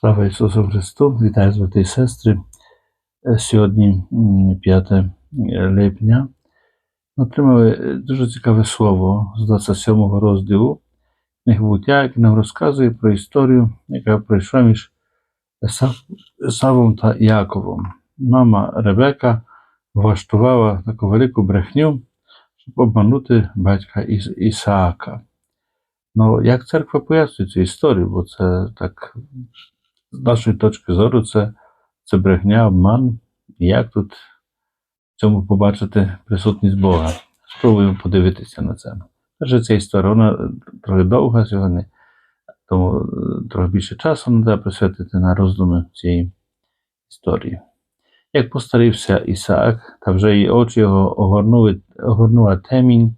Слава Ісусу Христу! Вітаю брати і сестри. Е, Сьогодні 5 липня. Отримали е, дуже цікаве слово з 27 розділу книги буття, яке нам розказує про історію, яка пройшла між Есавом та Яковом. Мама Ребека влаштувала таку велику брехню, щоб обманути батька Іс- Ісаака. Ну, як церква пояснює цю історію, бо це так з нашої точки зору, це, це брехня, обман. Як тут в цьому побачити присутність Бога? Спробуємо подивитися на це. Перше, ця історія, вона е, трохи довга сьогодні, тому е, трохи більше часу треба присвятити на роздуми цієї історії. Як постарився Ісаак, та вже й очі його огорнули, огорнула темінь,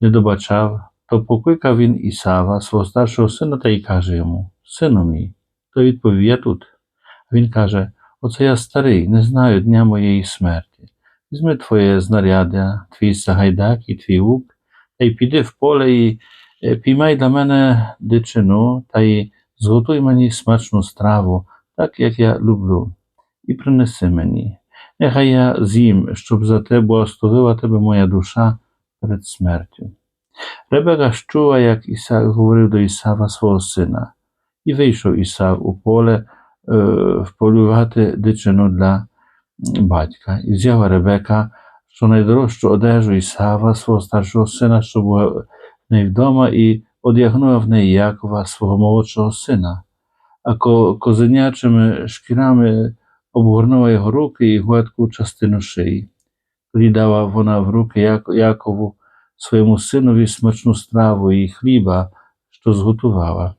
не добачав, то покликав він Ісава, свого старшого сина, та й каже йому: Сину мій, той відповів, я тут. Він каже: Оце я старий, не знаю дня моєї смерті. Візьми твоє знаряддя, твій сагайдак і твій лук, та й піди в поле і е, піймай для мене дичину, та й зготуй мені смачну страву, так як я люблю, і принеси мені. Нехай я з'їм, щоб за те благословила тебе моя душа перед смертю. Ребека чула, як Ісак говорив до Ісава свого сина, і вийшов Ісав у поле е, вполювати дичину для батька. І взяла Ребека, що найдорожчу одежу Ісава, свого старшого сина, що була в неї вдома, і одягнула в неї Якова, свого молодшого сина, а ко- козенячими шкірами обгорнула його руки і гладку частину шиї. Тоді дала вона в руки Як- Якову своєму синові смачну страву і хліба, що зготувала.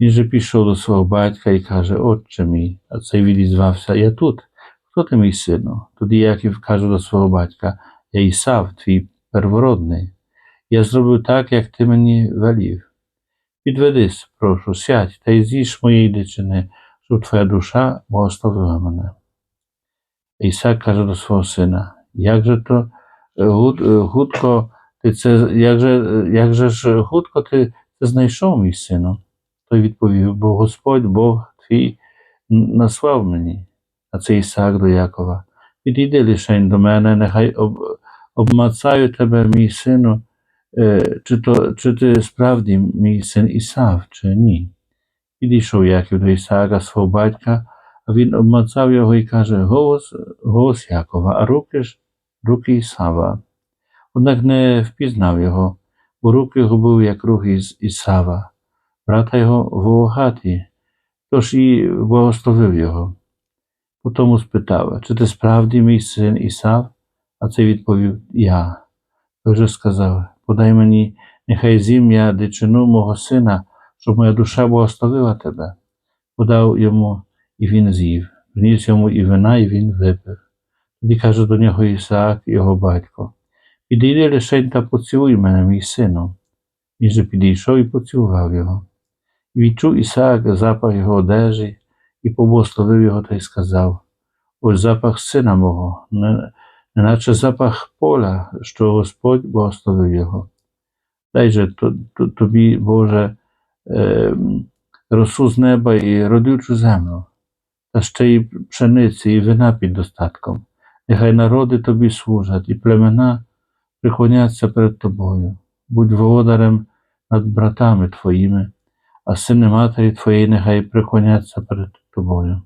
Він же пішов до свого батька і каже: Отче мій, а цей відізвався, я тут. Хто ти мій сину? Тоді Яків каже до свого батька: Я Ісав, твій первородний. Я зробив так, як ти мені велів. Підведись, прошу, сядь та й з'їж моєї дичини, щоб твоя душа благословила мене. Ісак каже до свого сина: Як же то е, гуд- е, ти це, як же, е, як же ж гудко ти це знайшов, мій сину? Той відповів, бо Господь Бог твій наслав мені. А це Ісаак до Якова. Підійди лишень до мене, нехай об, обмацаю тебе, мій сину, е, чи, то, чи ти справді мій син Ісав, чи ні. Підійшов Яків до Ісаака, свого батька, а він обмацав його і каже: Голос, голос Якова, а руки ж руки Ісава. Однак не впізнав його, бо руки його були як руки Іс- Ісава, брата його вологаті, тож і благословив його. Потому спитав, чи ти справді мій син Ісав? А цей відповів Я. Той же сказав: Подай мені, нехай з'їм я дичину мого сина, щоб моя душа благословила тебе. Подав йому, і він з'їв. Вніс йому і вина, і він випив. Тоді каже до нього Ісаак, його батько: Підійди лишень та поцілуй мене, мій сину. Він же підійшов і поцілував його. Відчув Ісаак запах його одежі, і поблагословив його та й сказав: Ось запах сина мого, неначе запах поля, що Господь благословив його. Дай же то- то- тобі, Боже, е, росу з неба і родючу землю, та ще й пшениці і вина під достатком. Нехай народи тобі служать, і племена приклоняться перед тобою. Будь володарем над братами твоїми, а сини матері твоєї нехай приклоняться перед тобою.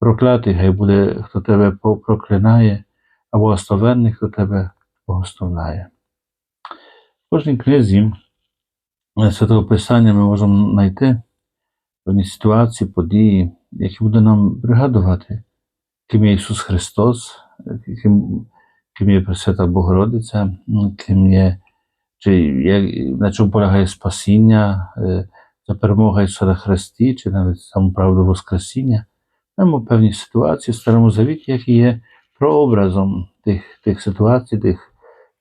Проклятий хай буде, хто тебе проклинає, а благословенний, хто тебе благословляє. В кожній книзі е, Святого Писання ми можемо знайти певні ситуації, події, які буде нам пригадувати, ким є Ісус Христос, ким, ким є Пресвята Богородиця, ким є, чи як, на чому полягає спасіння, е, ця перемога Ісуса Христі, чи навіть саму правду Воскресіння. Маємо певні ситуації в Старому Завіті, які є прообразом тих, тих ситуацій, тих,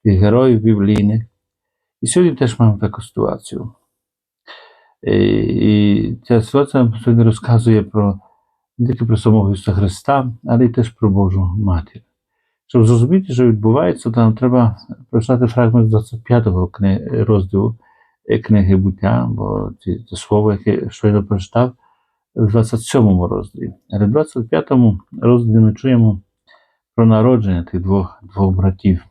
тих героїв біблійних. І сьогодні теж маємо таку ситуацію. І, і ця ситуація нам сьогодні розказує про не тільки про самого Ісуса Христа, але й теж про Божу Матір. Щоб зрозуміти, що відбувається, то нам треба прочитати фрагмент 25-го розділу е, книги буття, бо ці- слово, яке щойно прочитав, в 27-му розділі. Але в 25-му розділі ми чуємо про народження тих двох, двох братів.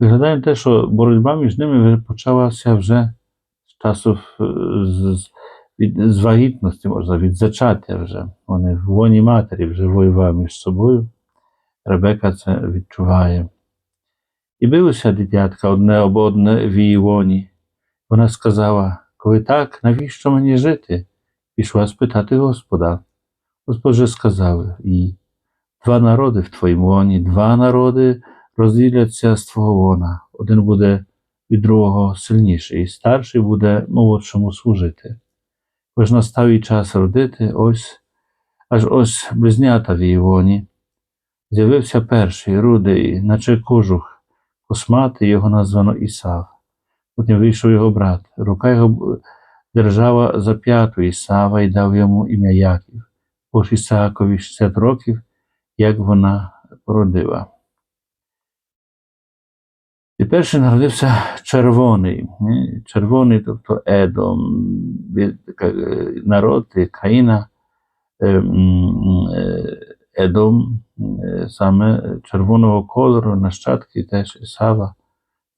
Виглядає те, що боротьба між ними почалася вже з часу е, з, з, від, з вагітності, можна, від зачаття вже. Вони в лоні матері вже воювали між собою. Ребека це відчуває. І билося дитятка одне об одне в її лоні. Вона сказала: коли так, навіщо мені жити? Пішла спитати Господа. Господь же сказав їй: два народи в твоїм лоні, два народи розділяться з твого лона. Один буде від другого сильніший, і старший буде молодшому служити. Хоч настав і час родити, ось аж ось близнята в її лоні. З'явився перший, рудий, наче кожух, косматий, його названо Ісав. Потім вийшов його брат. Рука його держала за п'яту Ісава і дав йому ім'я Яків. Бо ж Ісаакові 60 років, як вона породила. І перший народився червоний. Червоний, тобто Едом, е, народ, країна е, м, е, Едом, саме червоного кольору, нащадки теж Ісава,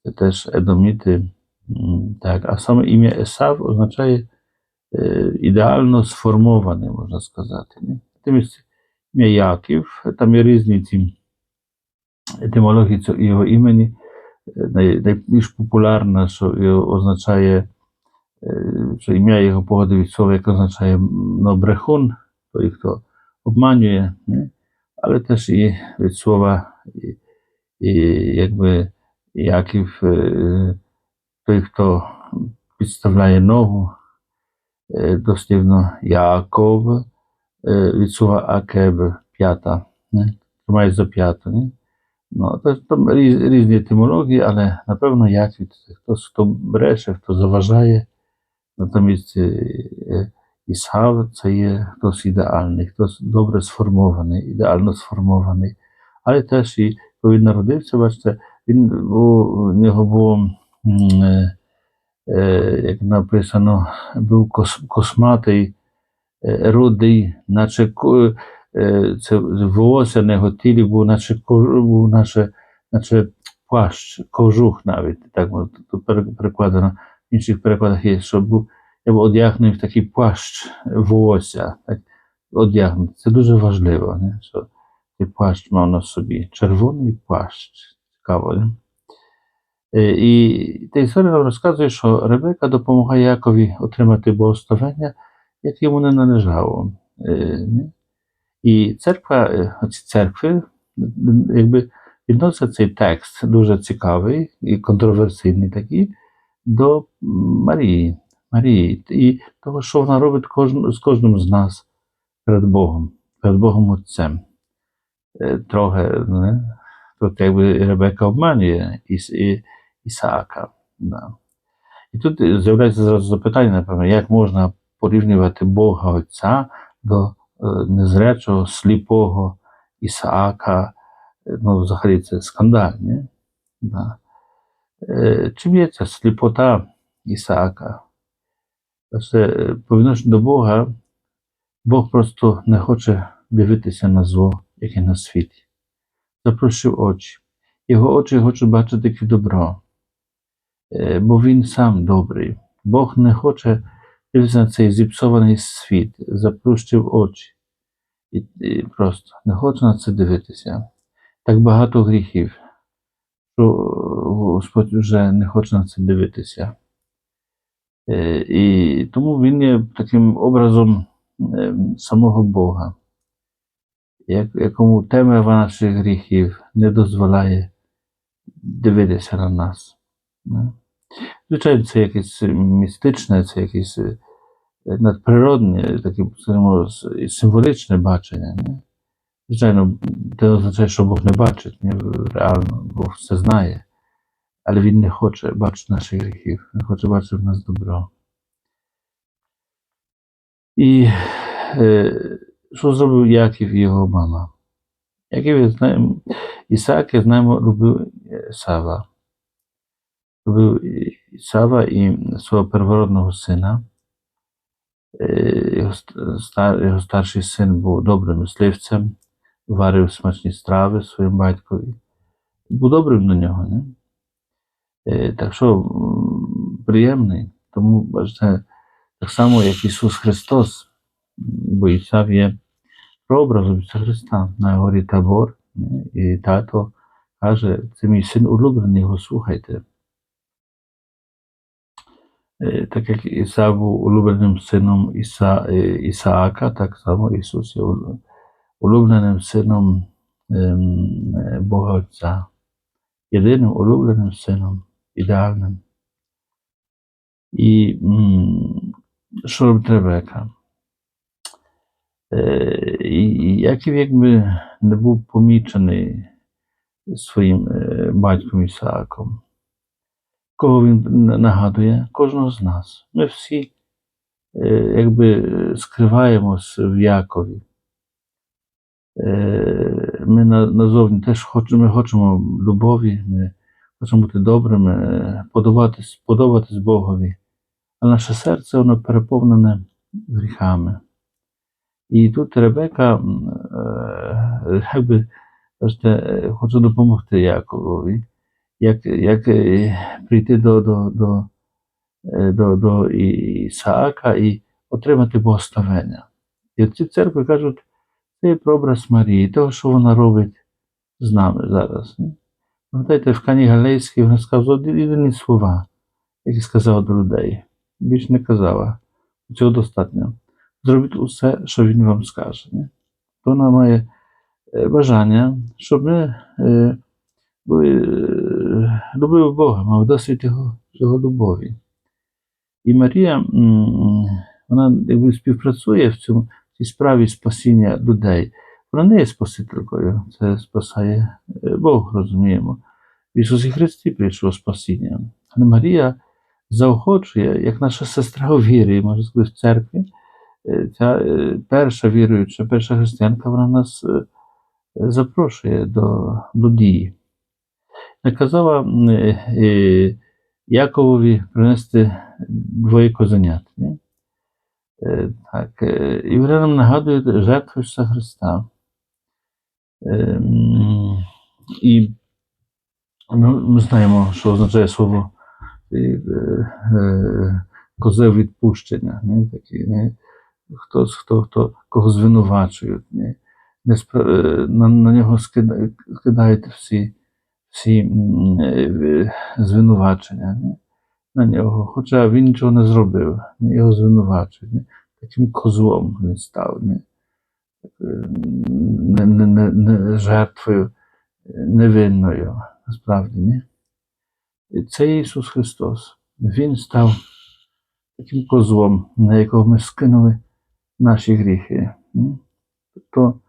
це теж Едоміти. М, Так, а саме ім'я Есав означає е, ідеально сформований, можна сказати. Ні? Тимось ім'я Яків, там є різні ці етимології цього- його імені. Е, Най, найбільш популярна, що його означає, е, що ім'я його походить від слова, яке означає ну, брехун, той, хто обманює, не? Але теж і від слова, і, і якби Яків, е, той, хто підставляє ногу, е, дослівно Яков, е, від слова Акеб, п'ята, тримає за п'яту. Не? Ну, то, там різ, різні етимології, але напевно Яків це хтось, хто бреше, хто заважає. Натомість Ісав це є хтось ідеальний, хтось добре сформований, ідеально сформований. Але теж і коли він народився, бачите, він був, у нього було, як написано, був кос, косматий, рудий, наче це волосся на його тілі було, наче, був, наче, наче плащ, кожух навіть, так перекладено. В інших перекладах є, що був, я був одягнений в такий плащ волосся, так, одягнутий. Це дуже важливо, не? що цей плащ мав на собі. Червоний плащ. Цікаво, не? Е, І та історія нам розказує, що Ребека допомагає Якові отримати благословення, як йому не належало. Е, ні? І церква, е, оці церкви, м, якби відносить цей текст дуже цікавий і контроверсійний такий до Марії. Марії і того, що вона робить кожн, з кожним з нас перед Богом, перед Богом Отцем. Е, Трохи, не? Тут якби Ребека обманює Іс, і, Ісаака. Да. І тут з'являється зразу запитання, напевно, як можна порівнювати Бога Отця до е, незрячого, сліпого Ісаака. Е, Ну, взагалі це скандаль, ні? Да. Чим є ця сліпота Ісаака? Це е, по відношенню до Бога, Бог просто не хоче дивитися на зло, яке на світі. Запросив очі. Його очі хочуть бачити тільки добро, Е, бо він сам добрий. Бог не хоче дивитися на цей зіпсований світ, заплющив очі. І просто не хоче на це дивитися. Так багато гріхів, що Господь вже не хоче на це дивитися. Е, І тому він є таким образом е, самого Бога, як- якому темрява наших гріхів не дозволяє дивитися на нас. Звичайно, це якесь містичне, це якесь е, надприродне, таке скажімо, символічне бачення. Звичайно, це означає, що Бог не бачить, реально, Бог все знає. Але Він не хоче бачити наших гріхів, Він хоче бачити в нас добро. І е, що зробив Яків і його мама? Яків, знаємо, Ісаак, як знаємо, любив Сава. Był Isawa i swого первородного сина. Е, Його, ст- ста- його старший син був добрим мисливцем, варив смачні страви своїм батькові. Був добрим до нього. Не? Е, Так що приємний. Тому бачите, так само, як Ісус Христос, бо Ісав є прообразом Ісуса Христа на горі Табор, і тато каже, це мій син улюблений, його слухайте. Е, Так як Ісав був улюбленим сином Іса, е, Ісаака, так само Ісус є улюбленим сином ем, Бога Отця, єдиним улюбленим сином, ідеальним. І м, що робить Ребека? Е, І і Яків якби не був помічений своїм е, батьком Ісааком. Кого він н- нагадує? Кожного з нас. Ми всі е, якби е, скриваємось в Якові. Е, Ми на- назовні теж хочемо, ми хочемо любові, ми хочемо бути добрими, е, подобатись, подобатись Богові. А наше серце воно переповнене гріхами. І тут Ребека е, якби, е, хоче допомогти Яковові, як, як е, прийти до, до, до, до, до Ісаака і отримати благословення. І ці церкви кажуть, це є прообраз Марії, того, що вона робить з нами зараз. Пам'ятаєте, в Кані Галейській вона сказала єдині слова, які сказала до людей. Більш не казала. Цього достатньо. Зробіть усе, що він вам скаже. Ні? То вона має е, бажання, щоб ми е, були, е, любили Бога, мав досвід його, його любові. І Марія, вона якби співпрацює в цьому в цій справі спасіння людей. Вона не є спасителькою, це спасає е, Бог, розуміємо. В Ісусі Христі прийшло спасіння. Але Марія заохочує, як наша сестра у вірі, можна сказати, в церкві, е, ця е, перша віруюча, перша християнка, вона нас запрошує до, до дії. Наказала Яковові принести двоє козенят. Так, і вони нам нагадують жертву Христа. Ем, І ми, знаємо, що означає слово е, е, козе відпущення. Не? Такі, не? Хто, хто, хто, кого звинувачують. Не? Не спра- е, на, на нього скидають, скидають всі, всі звинувачення не? на нього. Хоча він нічого не зробив, не? його звинувачують. Не? Таким козлом він став. Не? Не, не, не, не жертвою невинною, насправді, ні? І це Ісус Христос. Він став таким козлом, на якого ми скинули наші гріхи. ні? Тобто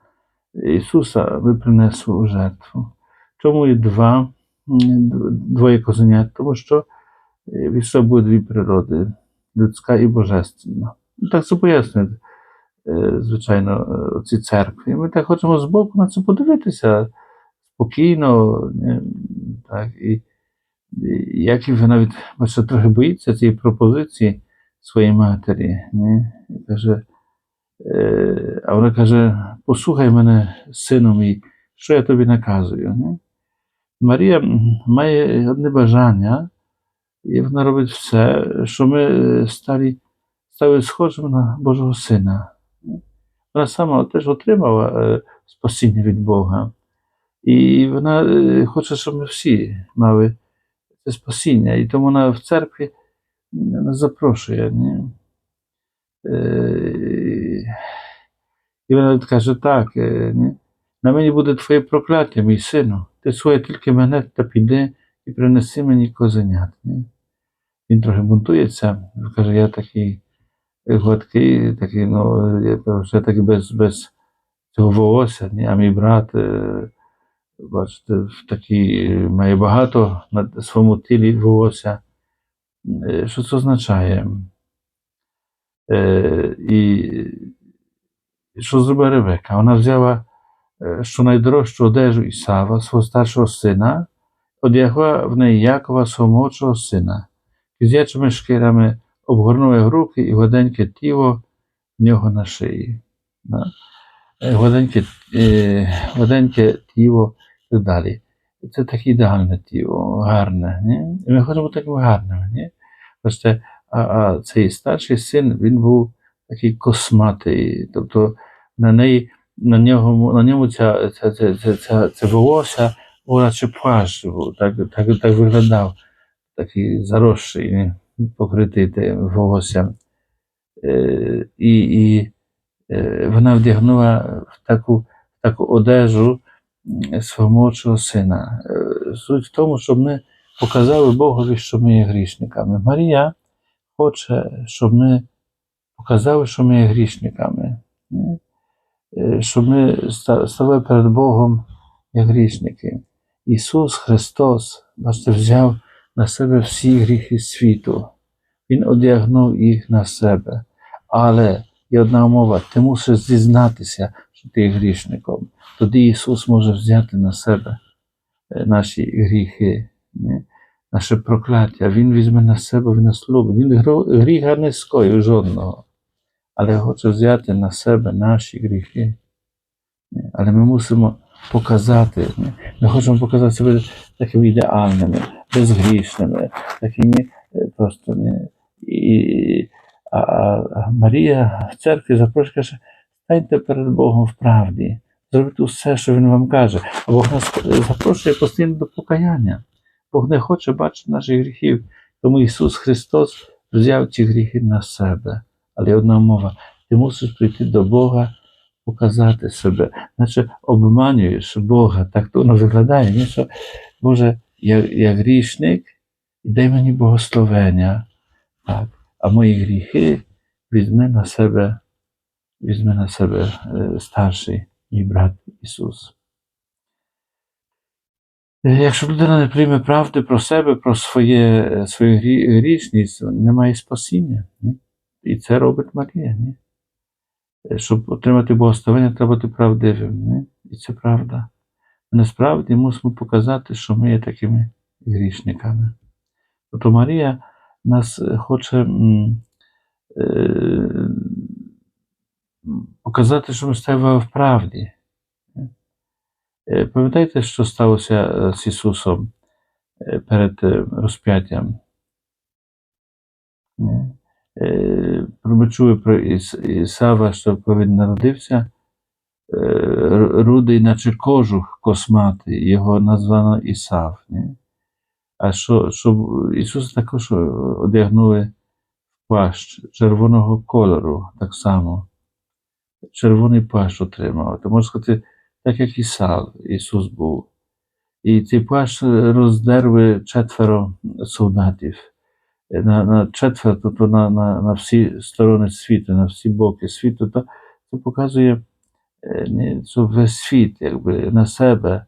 Ісуса ви принесли у жертву. Чому і два, двоє козенят? Тому що в Ісуса буде дві природи людська і божественна. Ну, Так це пояснює, звичайно, е, ці церкви. Ми так хочемо збоку на це подивитися спокійно. Так, і, як він навіть бачите, трохи боїться цієї пропозиції своєї матері. Ні? І каже, е, а вона каже: послухай мене, сину мій, що я тобі наказую. Ні? Марія має одне бажання, і вона робить все, що ми е, стали, стали схожими на Божого Сина. Вона сама теж отримала е, спасіння від Бога. І вона е, хоче, щоб ми всі мали це спасіння. І тому вона в церкві нас запрошує. Ні? Е, І вона каже так, ні? на мені буде твоє прокляття, мій сину. Ти своє тільки мене та піди і принеси мені козенят. Ні? Він трохи бунтується, каже, я такий гладкий, такий, ну, я такий без, без цього волосся, а мій брат, е, бачите, в такий, е, має багато на своєму тілі волосся. Е, Що це означає? Е, І що зробила Ревека? Вона взяла що найдорожчу одежу Ісава, свого старшого сина, одягла в неї Якова свого молодшого сина, і шкірами обгорнули руки і гладеньке тіло в нього на шиї. Е, Гладеньке, е, гладеньке тіло і так далі. Це таке ідеальне тіло, гарне. Ні? І ми хочемо бути такими. Ні? Бачите, а, а цей старший син він був такий косматий, тобто на неї, на нього, на ньому ця, ця, ця, ця, ця, це волосся, був наче плащ, так, так, так виглядав, такий заросший, ні? Покритий тим волоссям. Е, і, і е, вона вдягнула в таку, в таку одежу свого молодшого сина. Е, Суть в тому, щоб ми показали Богові, що ми є грішниками. Марія хоче, щоб ми показали, що ми є грішниками. Е, Щоб ми стали перед Богом як грішники. Ісус Христос, бачите, взяв на себе всі гріхи світу. Він одягнув їх на себе. Але є одна умова: ти мусиш зізнатися, що ти є грішником. Тоді Ісус може взяти на себе е, наші гріхи, наше прокляття. Він візьме на себе, він нас любить. Він гріха не скоїв жодного, але хоче взяти на себе наші гріхи. Але ми мусимо показати. Ми хочемо показати себе такими ідеальними, безгрішними, такими е, просто не. І, а, а Марія в церкві запрошує, каже, станьте перед Богом в правді, зробіть усе, що Він вам каже. А Бог нас запрошує постійно до покаяння. Бог не хоче бачити наших гріхів. Тому Ісус Христос взяв ці гріхи на себе. Але одна мова: ти мусиш прийти до Бога, показати себе, наче обманюєш Бога. Так то воно виглядає. Ні, що, Боже, я, я грішник, і дай мені благословення. Так. А мої гріхи візьме на себе, візьме на себе старший мій брат Ісус. Якщо людина не прийме правди про себе, про своє, свою грішність, немає спасіння. Ні? І це робить Марія. Ні? Е, Щоб отримати благословення, треба бути правдивим. І це правда. Насправді мусимо показати, що ми є такими грішниками. Тобто Марія нас е, хоче е, показати, що ми стоїмо в правді. Пам'ятаєте, що сталося з Ісусом перед розп'яттям? Е, чули про Іс- Ісава, що коли він народився, е, рудий, наче кожух косматий, його названо Ісав. Ні? А що, щоб Ісуса також одягнули в червоного кольору, так само. Червоний плащ отримав. То можна сказати, так як Ісав, Ісус був. І цей плащ роздерли четверо солдатів. На, на четверо, тобто на, на, на всі сторони світу, на всі боки світу, то це показує, е, що весь світ якби, на себе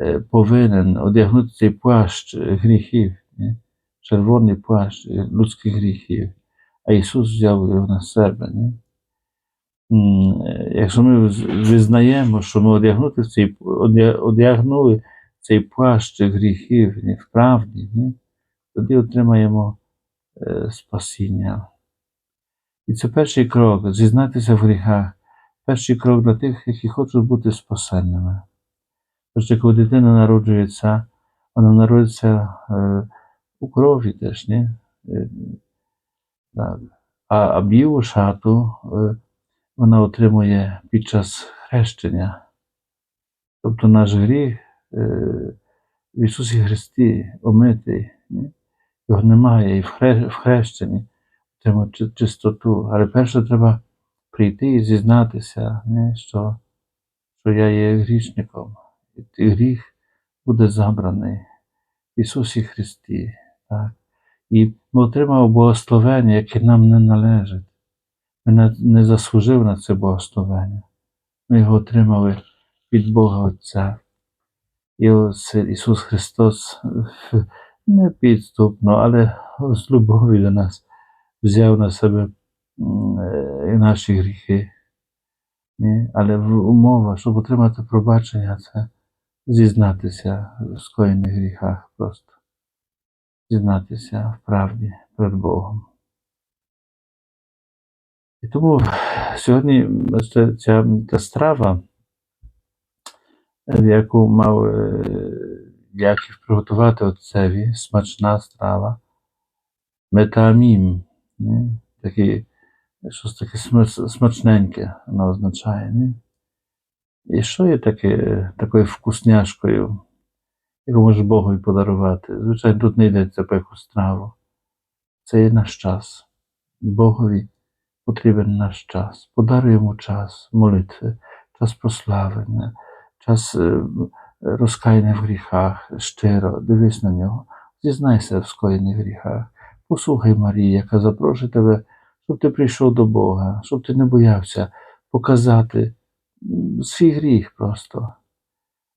е, повинен одягнути цей плащ гріхів, не? червоний плащ людських гріхів, а Ісус взяв його на себе. Не? Якщо ми визнаємо, що ми одягнути цей, одягнули цей плащ гріхів не, в правді, не? тоді отримаємо спасіння. І це перший крок зізнатися в гріхах, перший крок для тих, які хочуть бути спасенними. Що коли дитина народжується, вона народиться е, у крові теж, ні? Е. А, білу шату е, вона отримує під час хрещення. Тобто наш гріх е, в Ісусі Христі омитий. Ні? Його немає і в, хрещенні отримати чистоту. Але перше треба прийти і зізнатися, ні? Що, що я є грішником. І гріх буде забраний в Ісусі Христі. Так? І ми отримали благословення, яке нам не належить. Ми не, не заслужили на це благословення. Ми його отримали від Бога Отця. І Ісус Христос не підступно, але з любові до нас взяв на себе е, наші гріхи. Ні? Але умова, щоб отримати пробачення, це зізнатися в скоєних гріхах просто. Зізнатися в правді перед Богом. І тому сьогодні це- ця та страва, яку мав е, Яків приготувати отцеві, смачна страва, метамім. Такі, щось таке смачненьке воно означає. Не? І що є таке, такою вкусняшкою, яку можеш Богові подарувати? Звичайно, тут не йдеться про якусь страву. Це є наш час. Богові потрібен наш час. Подаруй йому час молитви, час прославлення, час розкаяння в гріхах, щиро, дивись на нього, зізнайся в скоєних гріхах. Послухай Марії, яка запрошує тебе, щоб ти прийшов до Бога, щоб ти не боявся показати свій гріх просто.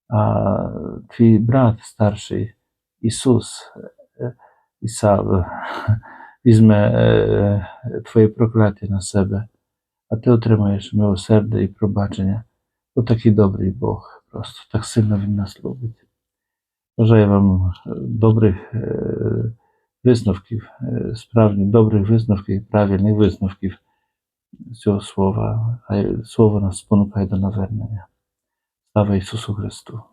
А твій брат старший, Ісус, е, Ісав, візьме е, твоє прокляття на себе, а ти отримаєш милосердя і пробачення. Бо такий добрий Бог, просто так сильно Він нас любить. Бажаю вам е, добрих е, висновків, е, справжніх добрих висновків і правильних висновків з цього слова. Хай слово нас спонукає до навернення. Слава Ісусу Христу!